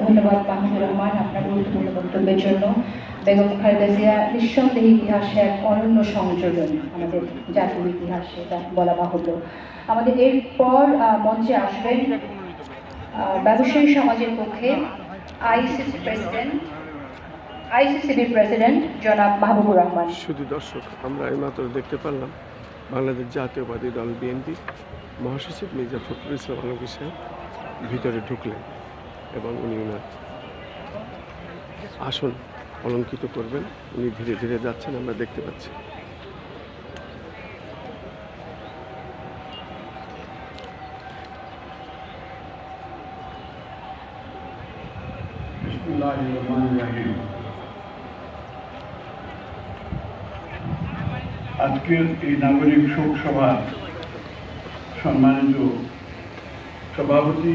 ধন্যবাদ মাহমুদুর রহমান, আপনার গুরুত্বপূর্ণ বক্তব্যের জন্য। বেগম খালেদা জিয়া নিঃসন্দেহে ইতিহাসে এক অনন্য সংযোজন আমাদের জাতীয় ইতিহাসে বলা বাহুল্য। আমাদের এরপর মঞ্চে আসবেন ব্যবসায়ী সমাজের পক্ষে আইসিসি প্রেসিডেন্ট আইসিসিবির প্রেসিডেন্ট জনাব মাহবুবুর রহমান। শুধু দর্শক, আমরা এইমাত্র দেখতে পারলাম বাংলাদেশ জাতীয়বাদী দল বিএনপি মহাসচিব মির্জা ফখরুল ইসলাম আলমগীর সাহেব ভিতরে ঢুকলেন। এবং উনি ওনার আসন অলঙ্কিত করবেন। উনি ধীরে ধীরে যাচ্ছেন, আমরা দেখতে পাচ্ছি। আজকের এই নাগরিক শোক সভা সম্মানিত সভাপতি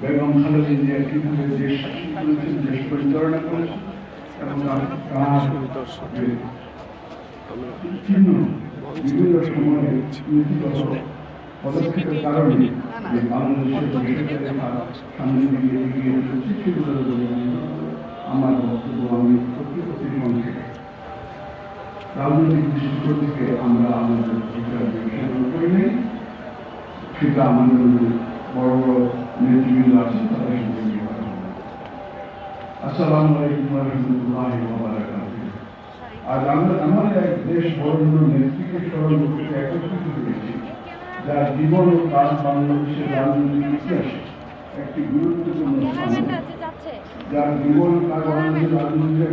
বেগম খালেদা জিয়া কীভাবে দেশ করেছেন, দেশ পরিচালনা করেছেন এবং তার- চিহ্ন বিভিন্ন সময়ে নীতিগত পদক্ষেপের কারণে যে বাংলাদেশের আমার বক্তব্য, আমি রাজনৈতিক দৃষ্টিকোণ থেকে আমরা আমাদের বড় বড় নেতৃবৃন্দ আছে তাদের সঙ্গে নিয়ে কথা বলব। আসসালামু আলাইকুম রহমতুল্লাহ আজ আমরা আমাদের এক দেশ বরণ্য নেত্রীকে স্মরণ করতে একত্রিত হয়েছি যার জীবন ও কাজ বাংলাদেশের রাজনৈতিক ইতিহাসে একটি গুরুত্বপূর্ণ যার জীবন কাজ বাংলাদেশের রাজনৈতিক।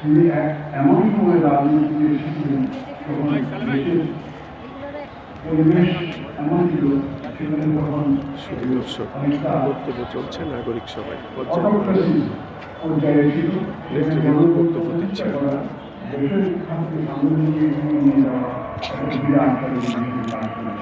তিনি এমন সময় রাজনীতিতে এসেছিলেন দেশের পরিবেশ এমন ছিল সেখানে তখন বক্তব্য চলছে নাগরিক সভায়। পর্যায়ে ছিল। বক্তব্য দিচ্ছে। দেশের খাদ্য সামগ্রী নিয়ে যাওয়া বিরাট